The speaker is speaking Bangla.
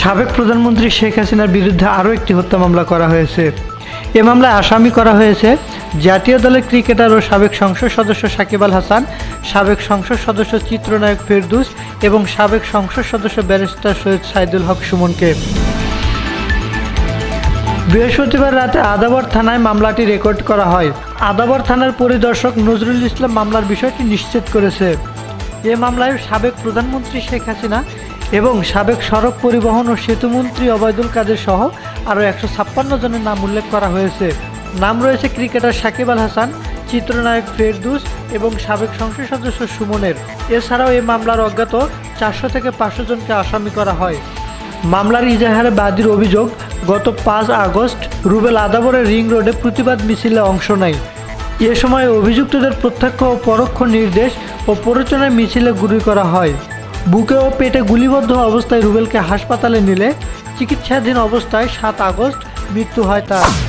সাবেক প্রধানমন্ত্রী শেখ হাসিনার বিরুদ্ধে আরও একটি হত্যা মামলা করা হয়েছে। এ মামলায় আসামি করা হয়েছে জাতীয় দলের ক্রিকেটার ও সাবেক সংসদ সদস্য সাকিব আল হাসান, সাবেক সংসদ সদস্য চিত্রনায়ক ফেরদুস এবং সাবেক সংসদ সদস্য ব্যারিস্টার সৈয়দ সাইদুল হক সুমনকে। বৃহস্পতিবার রাতে আদাবর থানায় মামলাটি রেকর্ড করা হয়। আদাবর থানার পরিদর্শক নজরুল ইসলাম মামলার বিষয়টি নিশ্চিত করেছে। এ মামলায় সাবেক প্রধানমন্ত্রী শেখ হাসিনা এবং সাবেক সড়ক পরিবহন ও সেতুমন্ত্রী অবায়দুল কাদের সহ আরও একশো ছাপ্পান্ন জনের নাম উল্লেখ করা হয়েছে। নাম রয়েছে ক্রিকেটার সাকিব আল হাসান, চিত্রনায়ক ফেরদুস এবং সাবেক সংসদ সদস্য সুমনের। এছাড়াও এই মামলার অজ্ঞাত চারশো থেকে পাঁচশো জনকে আসামি করা হয়। মামলার ইজাহারে বাদীর অভিযোগ, গত পাঁচ আগস্ট রুবেল আদাবরের রিং রোডে প্রতিবাদ মিছিলে অংশ নেয়। এ সময় অভিযুক্তদের প্রত্যক্ষ ও পরোক্ষ নির্দেশ ও প্ররোচনায় মিছিলে গুলি করা হয়। বুকে ও পেটে গুলিবদ্ধ অবস্থায় রুবেলকে হাসপাতালে নিলে চিকিৎসাধীন অবস্থায় সাত আগস্ট মৃত্যু হয় তার।